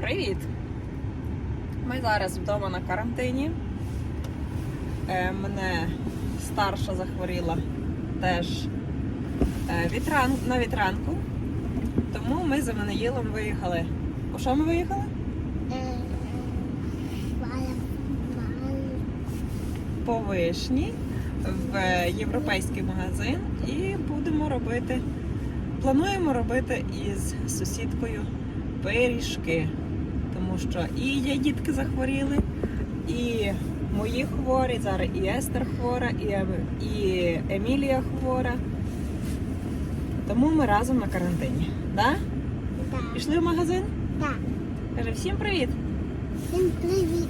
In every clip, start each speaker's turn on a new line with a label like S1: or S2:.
S1: Привіт! Ми зараз вдома на карантині. Е, мене старша захворіла теж е, вітран, на вітрянку. Тому ми з Еммануїлом виїхали. По що ми виїхали? По вишні в європейський магазин і будемо робити. Плануємо робити із сусідкою пиріжки. Тому що і є дітки захворіли, і мої хворі, зараз і Естер хвора, і, Ем- і Емілія хвора. Тому ми разом на карантині. Да? Пішли в магазин? Так. Каже, всім привіт!
S2: Всім привіт!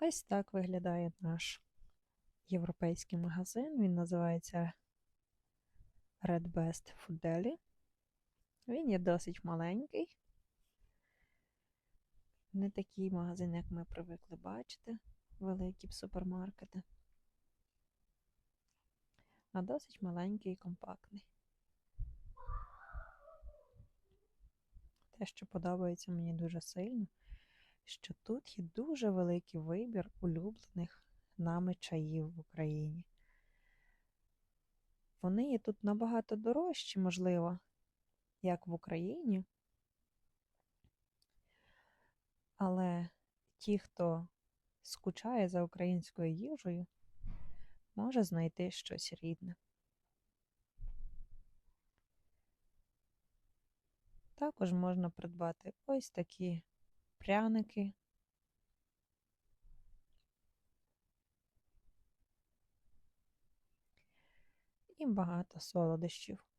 S1: Ось так виглядає наш європейський магазин. Він називається Red Best Food Deli. Він є досить маленький. Не такий магазин, як ми привикли бачити, великі супермаркети. А досить маленький і компактний. Те, що подобається мені дуже сильно, що тут є дуже великий вибір улюблених нами чаїв в Україні. Вони є тут набагато дорожчі, можливо, як в Україні. Але ті, хто скучає за українською їжею, може знайти щось рідне. Також можна придбати ось такі пряники. І багато солодощів.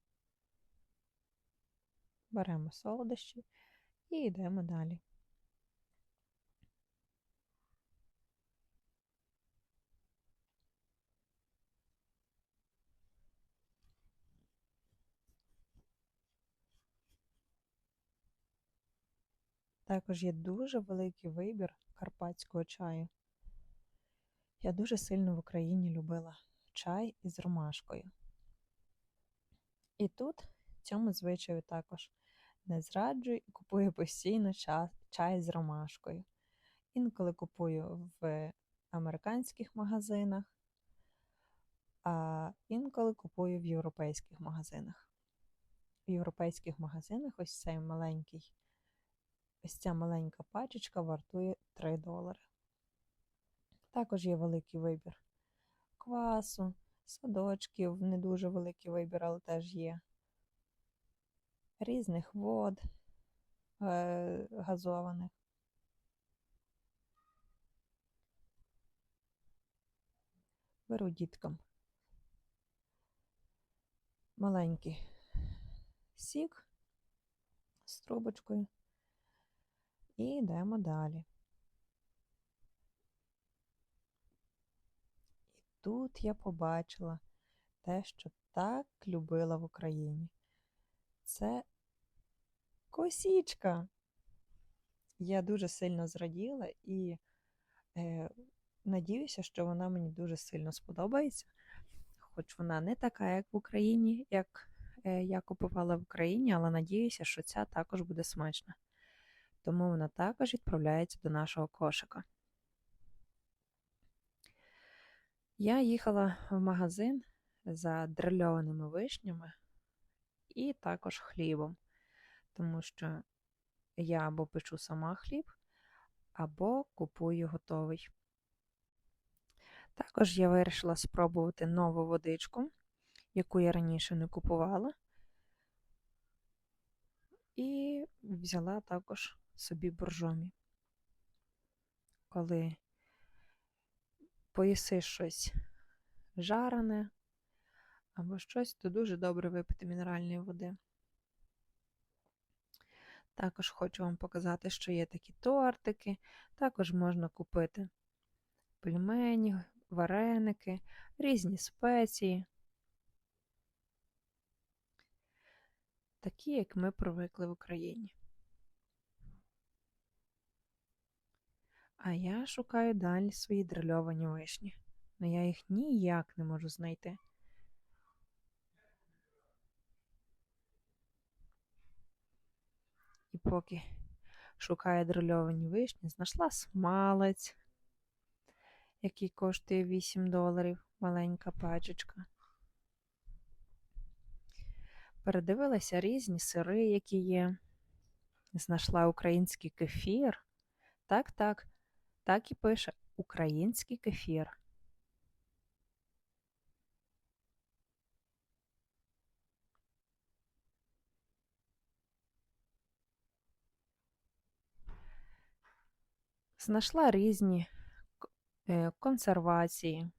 S1: Беремо солодощі і йдемо далі. Також є дуже великий вибір карпатського чаю. Я дуже сильно в Україні любила чай із ромашкою. І тут цьому звичаю також не зраджую і купую постійно чай з ромашкою. Інколи купую в американських магазинах, а інколи купую в європейських магазинах. В європейських магазинах ось цей маленький Ось ця маленька пачечка вартує 3 долари. Також є великий вибір квасу, садочків, не дуже великий вибір, але теж є. Різних вод е- газованих. Беру діткам маленький сік з трубочкою. І йдемо далі. І тут я побачила те, що так любила в Україні. Це косічка. Я дуже сильно зраділа і е, надіюся, що вона мені дуже сильно сподобається. Хоч вона не така, як в Україні, як е, я купувала в Україні, але надіюся, що ця також буде смачна тому вона також відправляється до нашого кошика. Я їхала в магазин за дрильованими вишнями і також хлібом, тому що я або печу сама хліб, або купую готовий. Також я вирішила спробувати нову водичку, яку я раніше не купувала, і взяла також собі боржомі. Коли поїси щось жарене або щось, то дуже добре випити мінеральної води. Також хочу вам показати, що є такі тортики, також можна купити пельмені, вареники, різні спеції. Такі, як ми привикли в Україні. А я шукаю далі свої дрильовані вишні, але я їх ніяк не можу знайти. Поки шукає дрильовані вишні, знайшла смалець, який коштує 8 доларів, маленька пачечка. Передивилася різні сири, які є. Знайшла український кефір. Так, так, так і пише український кефір. Знайшла різні е, консервації,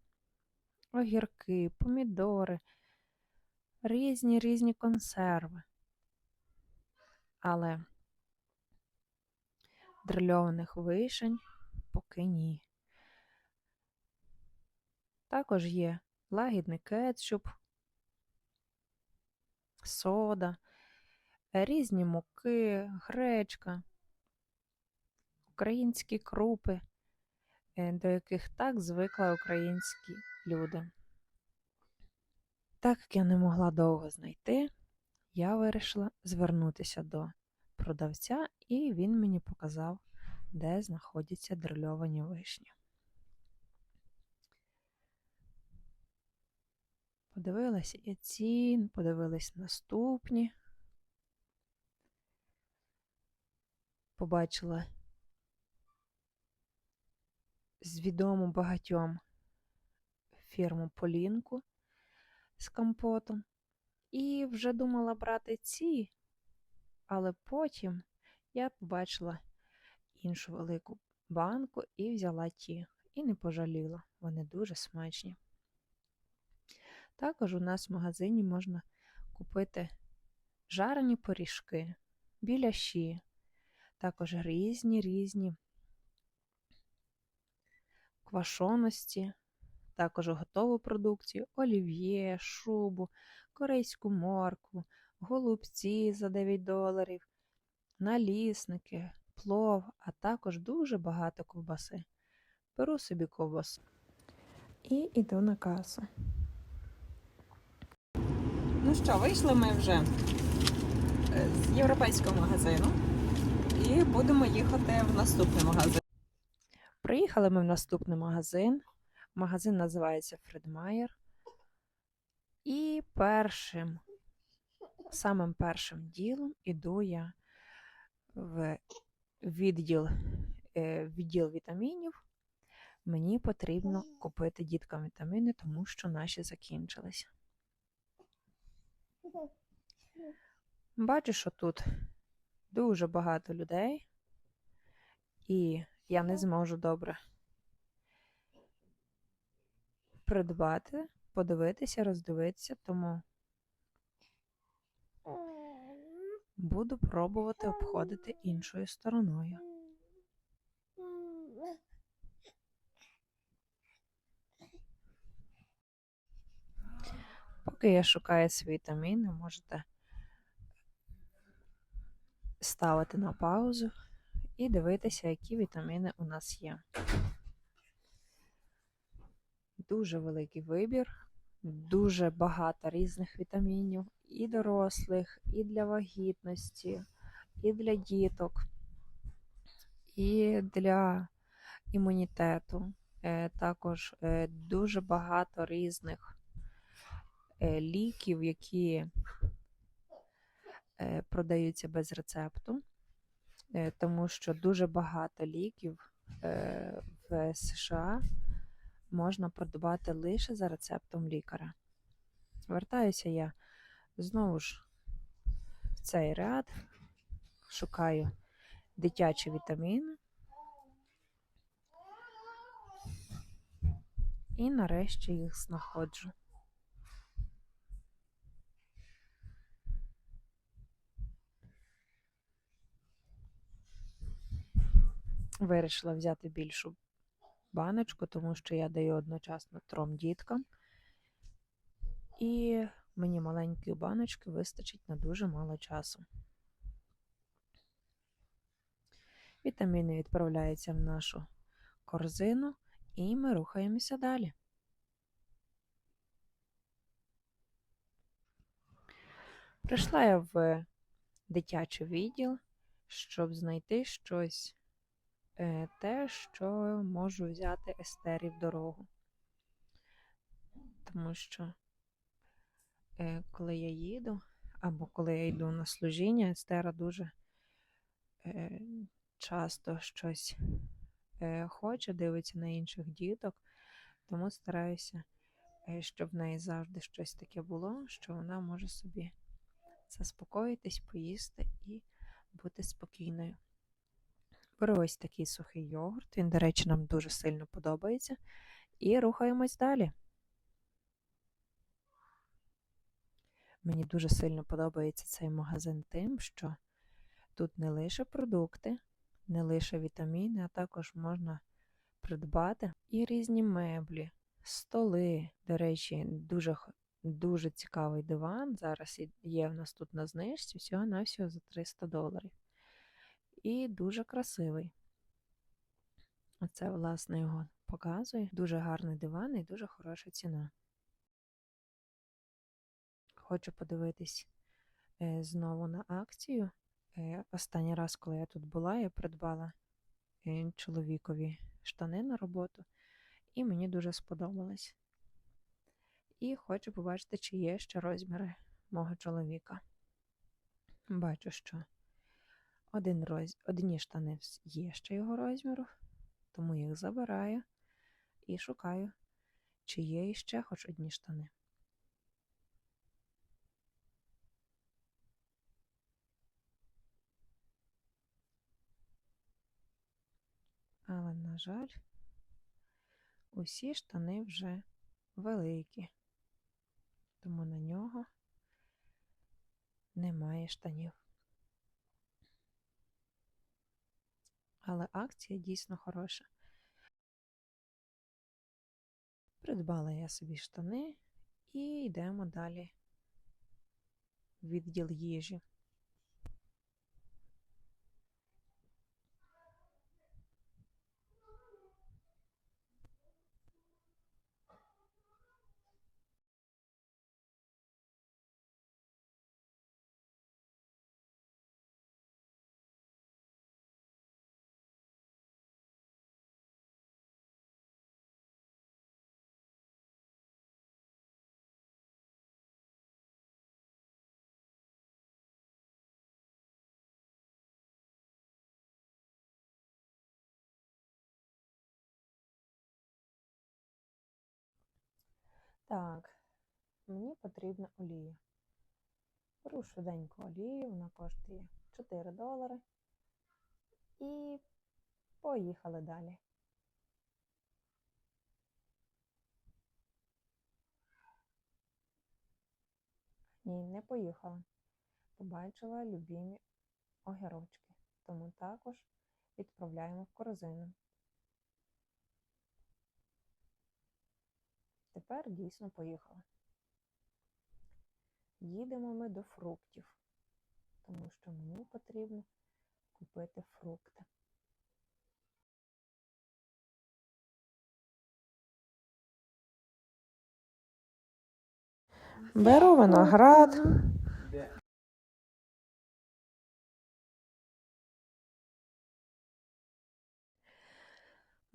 S1: огірки, помідори, різні різні консерви. Але дрильованих вишень поки ні. Також є лагідний кетчуп, сода, різні муки, гречка, українські крупи, е, до яких так звикли українські люди. Так як я не могла довго знайти, я вирішила звернутися до продавця, і він мені показав, де знаходяться дрильовані вишні. Подивилася і цін, подивилась наступні. Побачила з відому багатьом фірму Полінку з компотом. І вже думала брати ці, але потім я побачила іншу велику банку і взяла ті. І не пожаліла. Вони дуже смачні. Також у нас в магазині можна купити жарені пиріжки, біляші, також різні різні квашоності, також готову продукцію, олів'є, шубу, корейську моркву, голубці за 9 доларів, налісники, плов, а також дуже багато ковбаси. Беру собі ковбасу і йду на касу. Ну що, вийшли ми вже е, з європейського магазину і будемо їхати в наступний магазин. Приїхали ми в наступний магазин. Магазин називається Фредмайер. І першим, самим першим ділом іду я в відділ, е, відділ вітамінів. Мені потрібно купити діткам вітаміни, тому що наші закінчилися. Бачу, що тут дуже багато людей, і я не зможу добре придбати, подивитися, роздивитися, тому буду пробувати обходити іншою стороною. Поки я шукаю свої вітаміни, можете ставити на паузу і дивитися, які вітаміни у нас є. Дуже великий вибір, дуже багато різних вітамінів і дорослих, і для вагітності, і для діток, і для імунітету. Е, Також е, дуже багато різних е, ліків, які продаються без рецепту, тому що дуже багато ліків е, в США можна придбати лише за рецептом лікаря. Вертаюся я знову ж в цей ряд, шукаю дитячі вітаміни. І нарешті їх знаходжу. Вирішила взяти більшу баночку, тому що я даю одночасно трьом діткам. І мені маленької баночки вистачить на дуже мало часу. Вітаміни відправляються в нашу корзину, і ми рухаємося далі. Прийшла я в дитячий відділ щоб знайти щось те, що можу взяти Естері в дорогу. Тому що е, коли я їду, або коли я йду на служіння, Естера дуже е, часто щось е, хоче, дивиться на інших діток, тому стараюся, е, щоб в неї завжди щось таке було, що вона може собі заспокоїтись, поїсти і бути спокійною. Беру ось такий сухий йогурт, він, до речі, нам дуже сильно подобається. І рухаємось далі. Мені дуже сильно подобається цей магазин тим, що тут не лише продукти, не лише вітаміни, а також можна придбати і різні меблі, столи. До речі, дуже, дуже цікавий диван. Зараз є в нас тут на знижці всього-навсього за 300 доларів. І дуже красивий. Оце, власне, його показує. Дуже гарний диван і дуже хороша ціна. Хочу подивитись е, знову на акцію. Е, Останній раз, коли я тут була, я придбала е, чоловікові штани на роботу, і мені дуже сподобалось. І хочу побачити, чи є ще розміри мого чоловіка. Бачу, що один роз... одні штани є ще його розміру, тому їх забираю і шукаю, чи є іще хоч одні штани. Але, на жаль, усі штани вже великі, тому на нього немає штанів. Але акція дійсно хороша. Придбала я собі штани і йдемо далі в відділ їжі. Так, мені потрібна олія. Беру швиденьку олію, вона коштує 4 долари. І поїхали далі. Ні, не поїхала. Побачила любімі огірочки, тому також відправляємо в корзину. Тепер дійсно поїхала. Їдемо ми до фруктів, тому що мені потрібно купити фрукти. Беру виноград.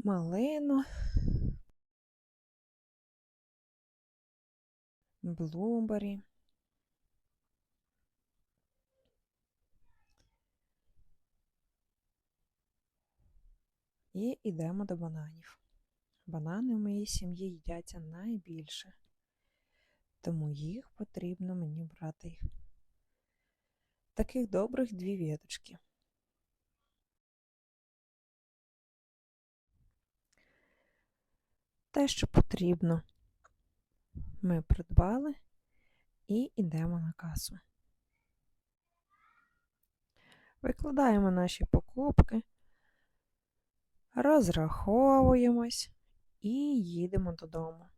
S1: Малину. Блубері. І йдемо до бананів. Банани в моїй сім'ї їдяться найбільше, тому їх потрібно мені брати таких добрих дві віточки. Те, що потрібно, ми придбали і йдемо на касу. Викладаємо наші покупки, розраховуємось і їдемо додому.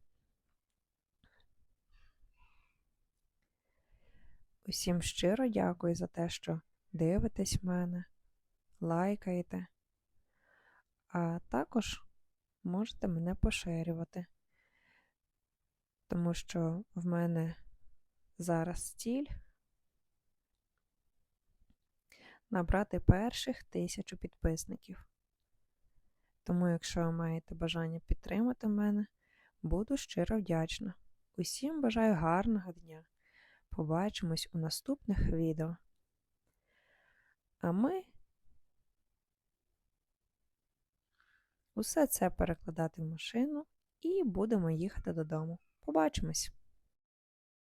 S1: Усім щиро дякую за те, що дивитесь мене, лайкаєте, а також можете мене поширювати, тому що в мене зараз ціль набрати перших тисячу підписників. Тому, якщо ви маєте бажання підтримати мене, буду щиро вдячна. Усім бажаю гарного дня. Побачимось у наступних відео. А ми усе це перекладати в машину і будемо їхати додому. Побачимось!